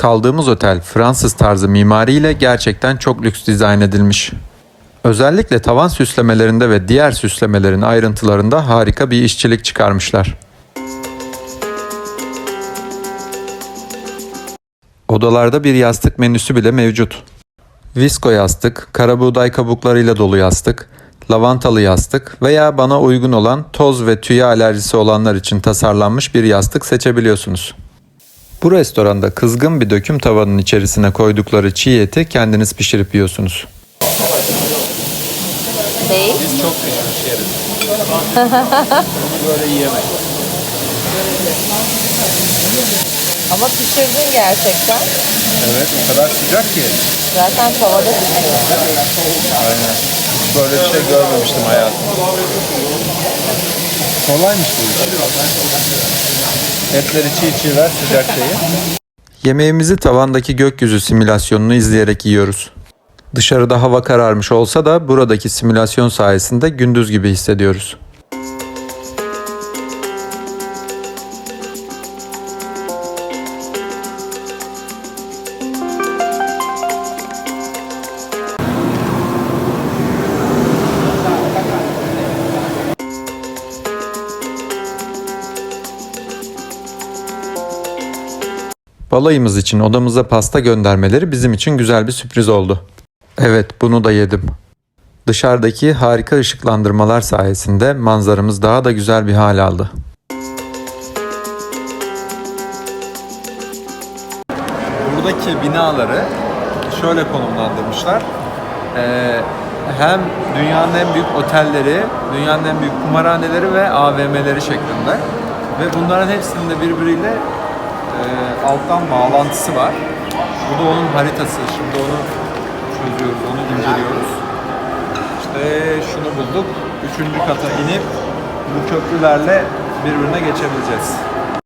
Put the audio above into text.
Kaldığımız otel Fransız tarzı mimariyle gerçekten çok lüks dizayn edilmiş. Özellikle tavan süslemelerinde ve diğer süslemelerin ayrıntılarında harika bir işçilik çıkarmışlar. Odalarda bir yastık menüsü bile mevcut. Visko yastık, karabuğday kabuklarıyla dolu yastık, lavantalı yastık veya bana uygun olan toz ve tüye alerjisi olanlar için tasarlanmış bir yastık seçebiliyorsunuz. Bu restoranda kızgın bir döküm tavanın içerisine koydukları çiğ eti kendiniz pişirip yiyorsunuz. Biz çok pişmiş yeriz. Böyle yiyemeyiz. Ama pişirdin gerçekten. Evet o kadar sıcak ki. Zaten tavada pişiyor. Aynen. Hiç böyle bir şey görmemiştim hayatımda. Kolaymış bu iş. Etleri çiğ çiğ ver sıcak değil. Yemeğimizi tavandaki gökyüzü simülasyonunu izleyerek yiyoruz. Dışarıda hava kararmış olsa da buradaki simülasyon sayesinde gündüz gibi hissediyoruz. Balayımız için odamıza pasta göndermeleri bizim için güzel bir sürpriz oldu. Evet, bunu da yedim. Dışarıdaki harika ışıklandırmalar sayesinde manzaramız daha da güzel bir hal aldı. Buradaki binaları şöyle konumlandırmışlar. Ee, hem dünyanın en büyük otelleri, dünyanın en büyük kumarhaneleri ve AVM'leri şeklinde. Ve bunların hepsinin de birbiriyle alttan bağlantısı var. Bu da onun haritası. Şimdi onu çözüyoruz, onu inceliyoruz. İşte şunu bulduk. Üçüncü kata inip bu köprülerle birbirine geçebileceğiz.